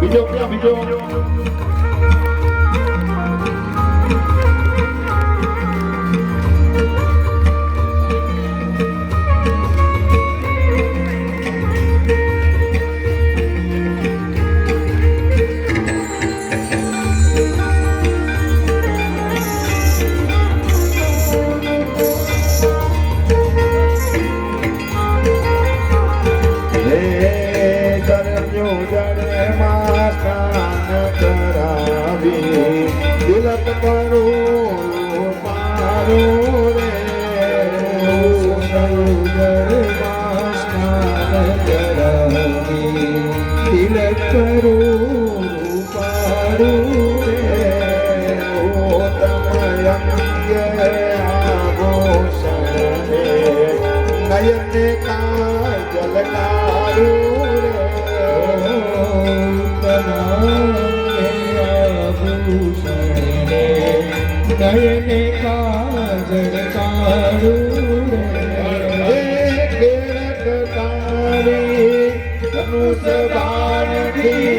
બીજો ક્યાં બીજો? હે કરજો જડે માં સ્નાન કરાવી તિલક કરું મારું રે જળમાં સ્નાન કરાવી તિલક કરું પારું રે ઓ તમયંગે આભૂષણે નયને કારું રે આભૂષણે નયને કાજલ કારું રે કેળક તારી ધનુષ બાણથી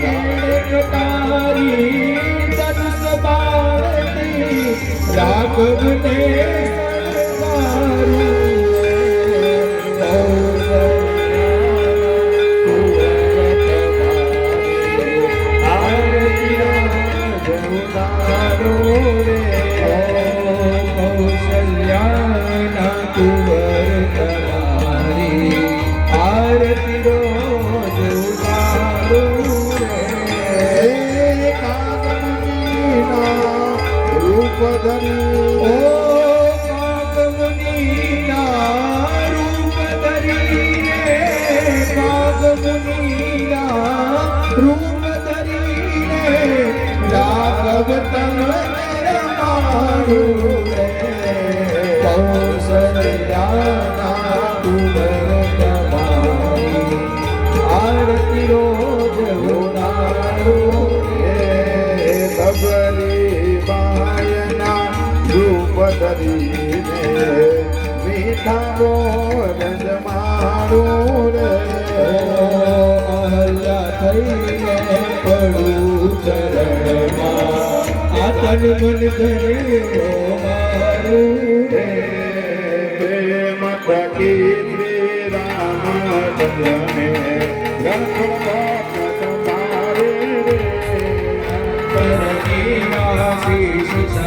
કેળક તારી ધનુષ બાણથી રાઘવને રૂપ ધરી ઓ કાગમુનિના રૂપ ધરી રે કાગમુનિના રૂપ ધરી રે રાઘવ તમને રમાડું રૂપ ધરીને મીઠા બોલ જમાડું રે. અહલ્યા થઈને પડું ચરણમાં. આ તન મન ધરે મારું રે. પ્રેમ રામચંદ્રને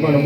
bueno,